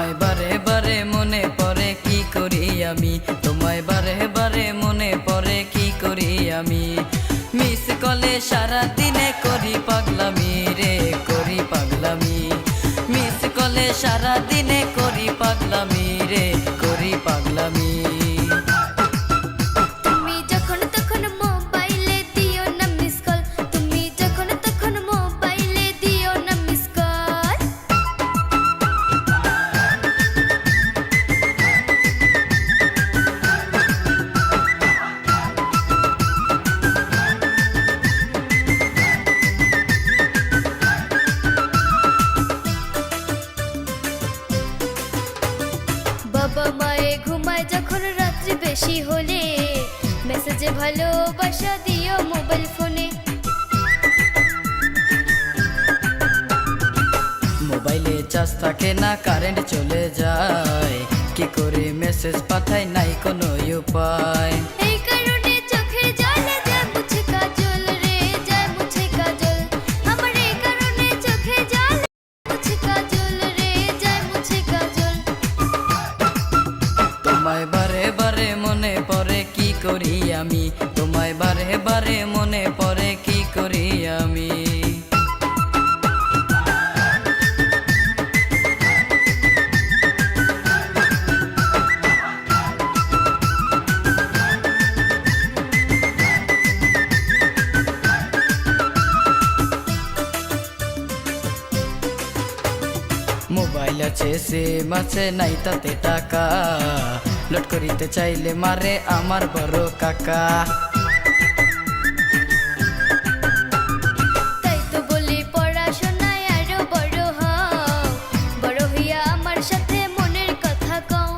তোমায় বারে বারে মনে পরে কি করি আমি? তোমায় বারে বারে মনে পরে কি করি আমি? মিস কলে সারা দিনে করি পাগলামি রে, করি পাগলামি। মিস কলে সারা ঘুমায় যখন রাত্রি বেশি হলে। মেসেজে ভালোবাসা দিও মোবাইল ফোনে মোবাইলে চার্জ থাকে না কারেন্ট চলে যায়। কি করে মেসেজ পাঠায়, নাই কোনো উপায়। বারে বারে মনে পড়ে কি করি আমি? তোমায় বারে বারে মনে পড়ে কি করি আমি? মোবাইল আছে সিম আছে, নাই তাতে টাকা। লোড করিতে চাইলে মারে আমার বড় কাকা। তাই তো বলি পড়াশোনায় আরও বড় হও। আমার সাথে মনের কথা কও।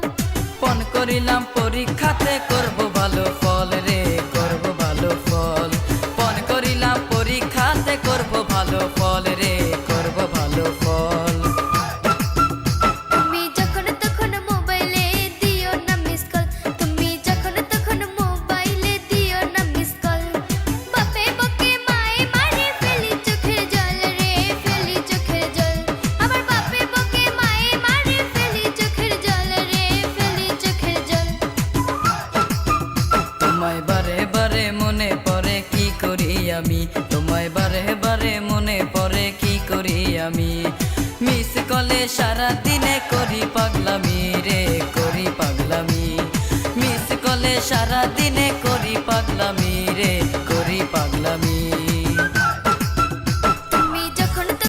ফোন করিলাম পরীক্ষাতে করব ভালো ফল রে। আমি। তোমায় বারে বারে মনে পড়ে কি করি আমি। মিস কলে সারা দিনে করি পাগলামি রে, করি পাগলামি। মিস কলে সারা দিনে